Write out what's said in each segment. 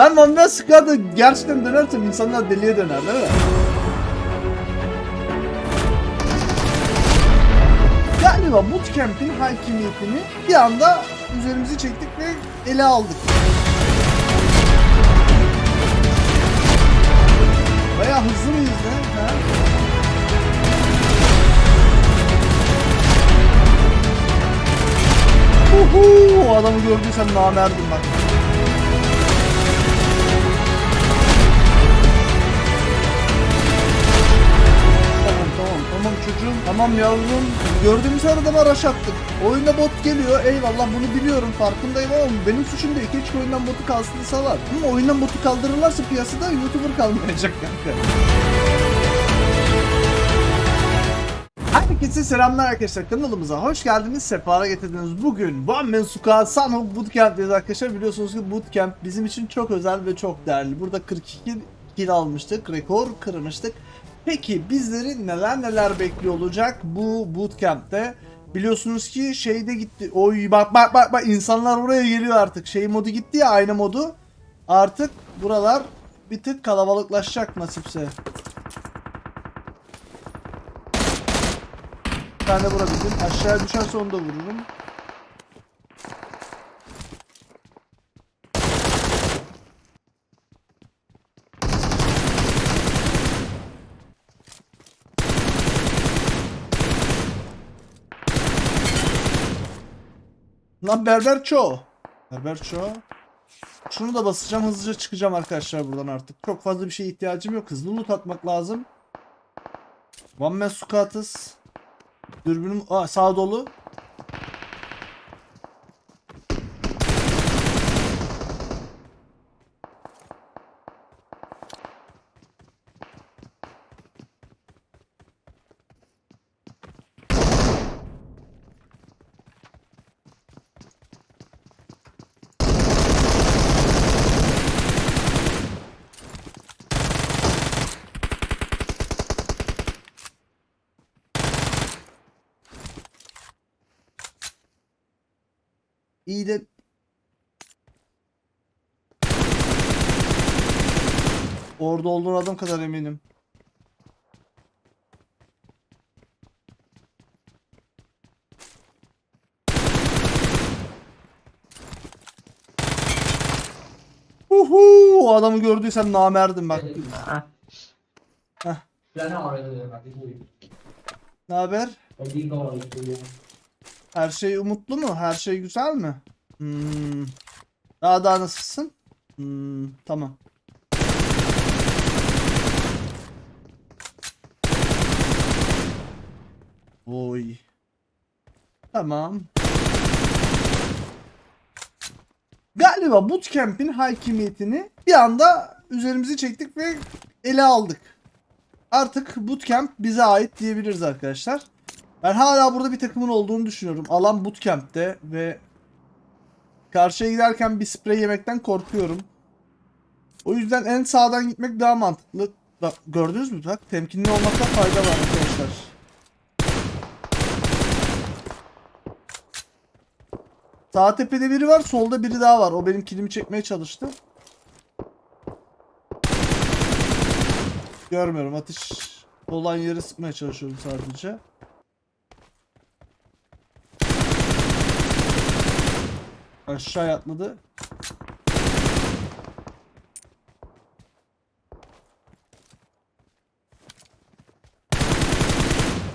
Ben Van Der Squad'a gerçekten dönersem insanlar deliye döner değil mi? Galiba bootcamp'in hakimiyetini bir anda üzerimize çektik ve ele aldık. Bayağı hızlı mıyız ne? Ha? Uhu, adamı gördüysen namerdim bak. Tamam çocuğum tamam yavrum gördüğümüz her adama rush attık oyunda bot geliyor eyvallah bunu biliyorum farkındayım ama benim suçum değil. Keşke oyundan botu kaldırsalar ama oyundan botu kaldırırlarsa piyasada youtuber kalmayacak kanka. Herkese selamlar arkadaşlar kanalımıza hoş geldiniz sefalar getirdiniz. Bugün One Man Squad Sunhook Bootcamp'teyiz arkadaşlar. Biliyorsunuz ki Bootcamp bizim için çok özel ve çok değerli. Burada 42 kill almıştık rekor kırmıştık Peki bizleri neler neler bekliyor olacak bu bootcamp'te? Biliyorsunuz ki şeyde gitti. Oy bak bak bak bak insanlar buraya geliyor artık. Şey modu gitti ya aynı modu. Artık buralar bir tık kalabalıklaşacak nasipse. Bir tane vurabildim. Aşağıya düşerse onu da vururum. Lan berber ço. Berber ço. Şunu da basacağım hızlıca çıkacağım arkadaşlar buradan artık. Çok fazla bir şeye ihtiyacım yok. Hızlı loot atmak lazım. One man squat'ız. Dürbünüm Aa, sağ dolu. İyi de Orada olduğun adam kadar eminim. Uhu, adamı gördüysen namerdim bak. Heh. Ne haber? Her şey umutlu mu? Her şey güzel mi? Hmm. Daha daha nasılsın? Hmm, tamam. Oy. Tamam. Galiba bootcamp'in hakimiyetini bir anda üzerimize çektik ve ele aldık. Artık bootcamp bize ait diyebiliriz arkadaşlar. Ben hala burada bir takımın olduğunu düşünüyorum. Alan bootcamp'te ve karşıya giderken bir sprey yemekten korkuyorum. O yüzden en sağdan gitmek daha mantıklı. Bak gördünüz mü? Bak temkinli olmakta fayda var arkadaşlar. Sağ tepede biri var, solda biri daha var. O benim kilimi çekmeye çalıştı. Görmüyorum. Atış olan yeri sıkmaya çalışıyorum sadece. Aşağı atladı.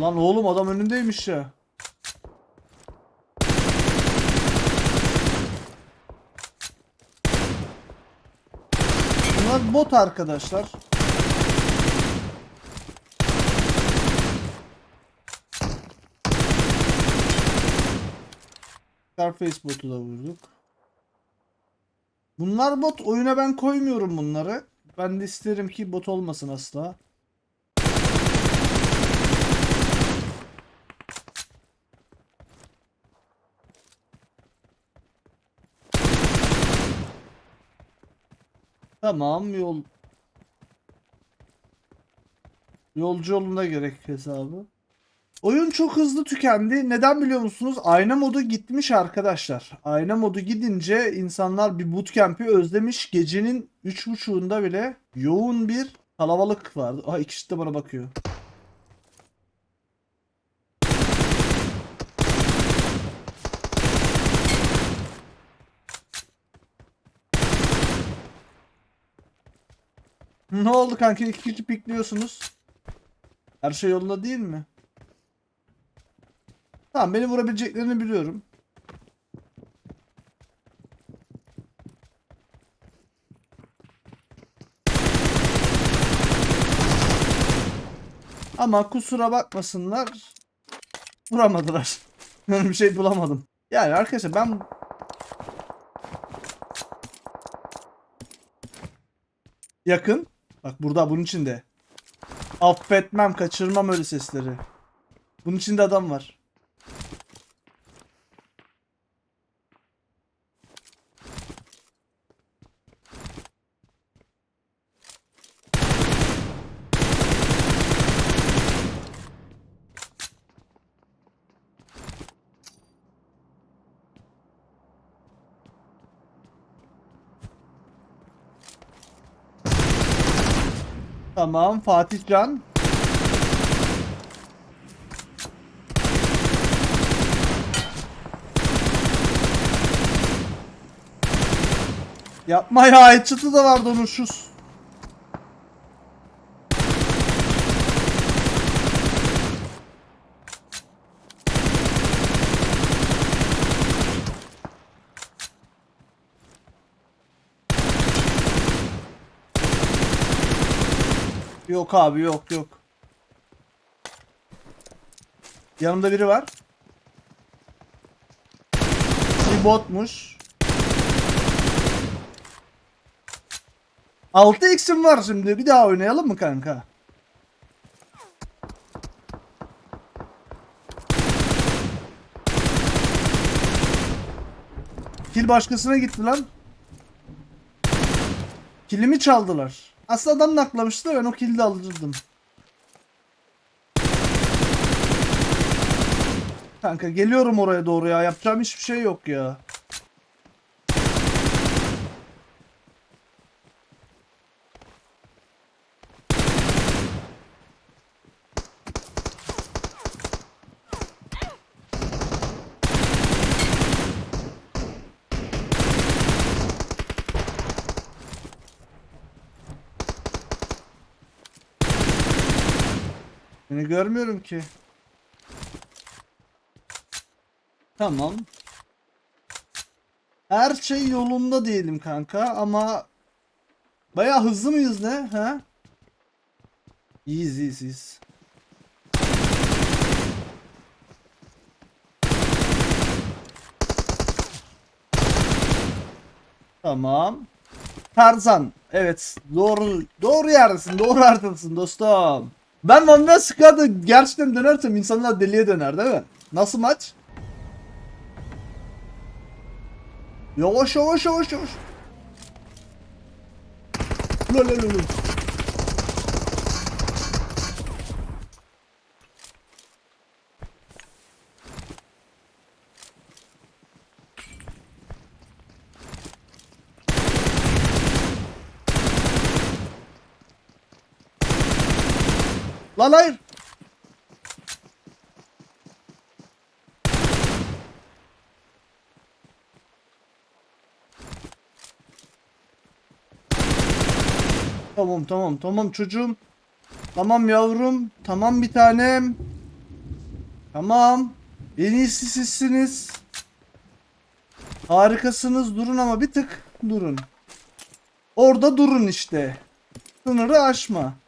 Lan oğlum adam önündeymiş ya. Bunlar bot arkadaşlar. Scarface botu da vurduk. Bunlar bot. Oyuna ben koymuyorum bunları. Ben de isterim ki bot olmasın asla. Tamam yol. Yolcu yoluna gerek hesabı. Oyun çok hızlı tükendi. Neden biliyor musunuz? Ayna modu gitmiş arkadaşlar. Ayna modu gidince insanlar bir bootcamp'i özlemiş. Gecenin 3.30'unda bile yoğun bir kalabalık vardı. Aha ikisi de bana bakıyor. Ne oldu kanka? İki pikliyorsunuz. Her şey yolunda değil mi? Tamam beni vurabileceklerini biliyorum. Ama kusura bakmasınlar. Vuramadılar. Bir şey bulamadım. Yani arkadaşlar ben yakın. Bak burada bunun içinde. Affetmem, kaçırmam öyle sesleri. Bunun içinde adam var. Tamam Fatih Can. Yapma ya headshot'ı da vardı onun şu. Yok abi yok yok. Yanımda biri var. Bir botmuş. 6x'im var şimdi. Bir daha oynayalım mı kanka? Kill başkasına gitti lan. Killimi çaldılar. Aslında adam naklamıştı ben o kill'i de alırdım. Kanka geliyorum oraya doğru ya. Yapacağım hiçbir şey yok ya. Beni görmüyorum ki. Tamam. Her şey yolunda diyelim kanka ama Baya hızlı mıyız ne? Ha? İyiyiz iyiyiz iyiyiz. Tamam. Tarzan. Evet. Doğru doğru yerdesin. Doğru yerdesin dostum. Ben Van der Skar'da gerçekten dönersem insanlar deliye döner değil mi? Nasıl maç? Yavaş yavaş yavaş yavaş. Lo lo lo Lan hayır. Tamam tamam tamam çocuğum. Tamam yavrum. Tamam bir tanem. Tamam. En iyisi sizsiniz. Harikasınız. Durun ama bir tık durun. Orada durun işte. Sınırı aşma.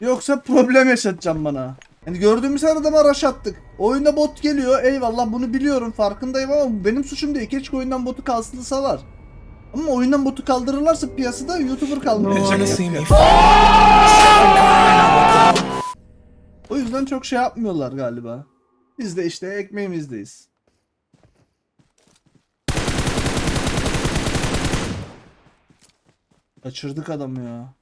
Yoksa problem yaşatacağım bana. Yani gördüğümüz her adama rush attık. Oyunda bot geliyor. Eyvallah bunu biliyorum. Farkındayım ama bu benim suçum değil. Keşke oyundan botu kaldırsalar. Ama oyundan botu kaldırırlarsa piyasada YouTuber kalmayacak. O yüzden çok şey yapmıyorlar galiba. Biz de işte ekmeğimizdeyiz. Kaçırdık adamı ya.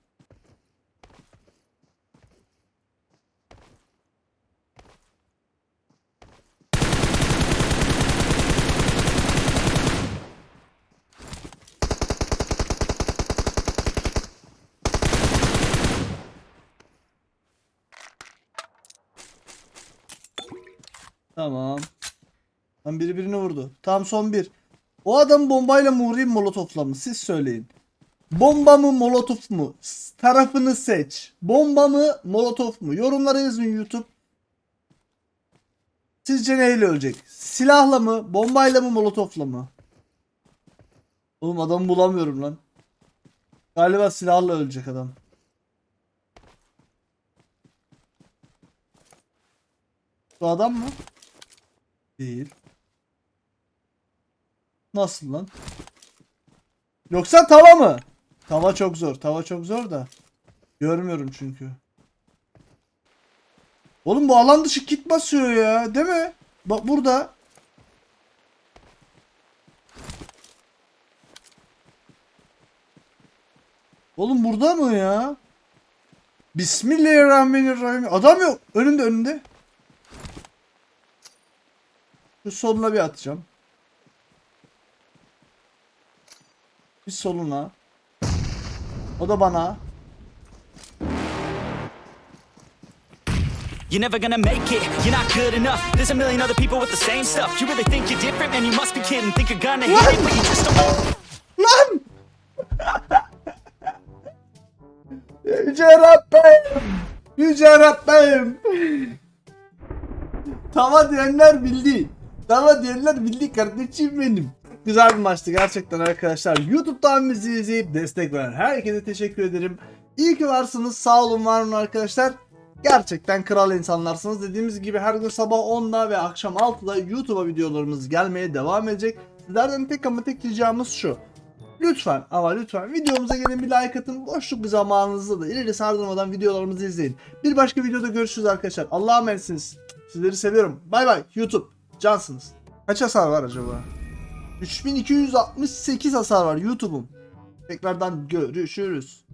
Tamam. Tam biri birini vurdu. Tam son bir. O adam bombayla mı vurayım molotofla mı? Siz söyleyin. Bomba mı molotof mu? Tarafını seç. Bomba mı molotof mu? Yorumlara yazın YouTube. Sizce neyle ölecek? Silahla mı? Bombayla mı molotofla mı? Oğlum adamı bulamıyorum lan. Galiba silahla ölecek adam. Bu adam mı? Değil. Nasıl lan? Yoksa tava mı? Tava çok zor. Tava çok zor da. Görmüyorum çünkü. Oğlum bu alan dışı kit basıyor ya. Değil mi? Bak burada. Oğlum burada mı ya? Bismillahirrahmanirrahim. Adam yok. Önünde önünde. Şu soluna bir atacağım. Bir soluna. O da bana. You're never gonna make it, you're not good enough. There's a million other people with the same stuff. You really think you're different, man? You must be kidding. Think you're gonna hit it, but you just don't. Lan! Yüce Rabbim! Yüce Rabbim! Tava diyenler bildi. Tava diyenler bildi kardeşim benim. Güzel bir maçtı gerçekten arkadaşlar. YouTube'dan bizi izleyip destek veren herkese teşekkür ederim. İyi ki varsınız. Sağ olun var olun arkadaşlar. Gerçekten kral insanlarsınız. Dediğimiz gibi her gün sabah 10'da ve akşam 6'da YouTube'a videolarımız gelmeye devam edecek. Sizlerden tek ama tek ricamız şu. Lütfen ama lütfen videomuza gelin bir like atın. Boşluk bir zamanınızda da ileri sardırmadan videolarımızı izleyin. Bir başka videoda görüşürüz arkadaşlar. Allah'a emanetsiniz. Sizleri seviyorum. Bay bay YouTube. Cansınız. Kaç hasar var acaba? 3268 hasar var YouTube'um. Tekrardan görüşürüz.